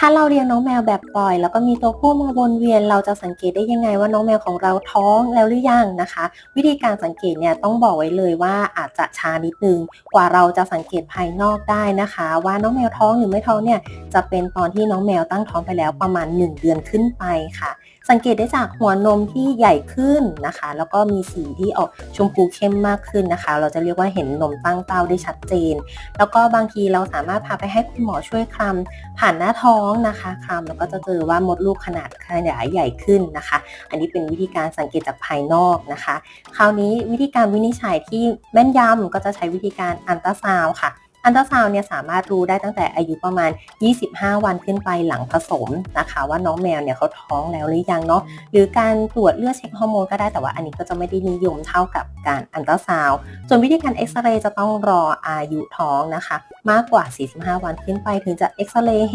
ถ้าเราเลี้ยงน้องแมวแบบปล่อย แล้วก็มีตัวผู้มาวนเวียน เราจะสังเกตได้ยังไงว่าน้องแมวของเราท้องแล้วหรือยังนะคะ วิธีการสังเกตเนี่ยต้องบอกไว้เลยว่าอาจจะช้านิดนึงกว่าเราจะสังเกตภายนอกได้นะคะ ว่าน้องแมวท้องหรือไม่ท้องเนี่ยจะเป็นตอนที่น้องแมวตั้งท้องไปแล้วประมาณ 1 เดือนขึ้นไปค่ะ สังเกตได้จากหัวนมที่ใหญ่ขึ้นนะคะ แล้วก็มีสีที่ออกชมพูเข้มมากขึ้นนะคะ เราจะเรียกว่าเห็นนมตั้งเต้าได้ชัดเจน แล้วก็บางทีเราสามารถพาไปให้คุณหมอช่วยคลำผ่านหน้าท้องนะคะคลำแล้วก็จะเจอว่ามดลูกขนาดขยายใหญ่ขึ้นนะคะ อันนี้เป็นวิธีการสังเกตจากภายนอกนะคะ คราวนี้วิธีการวินิจฉัยที่แม่นยำก็จะใช้วิธีการอันตราซาวด์ค่ะ อันตราซาวด์เนี่ยสามารถรู้ได้ตั้งแต่อายุประมาณ 25 วันขึ้นไปหลังผสมนะคะ ว่าน้องแมวเนี่ยเขาท้องแล้วหรือยังเนาะหรือการตรวจเลือดเช็คฮอร์โมนก็ได้แต่ว่าอันนี้ก็จะไม่ได้นิยมเท่ากับการอันตราซาวด์ส่วนวิธีการเอ็กซเรย์จะต้องรออายุท้องนะคะ มากกว่า 45 วันขึ้นไปถึงจะเอ็กซเรย์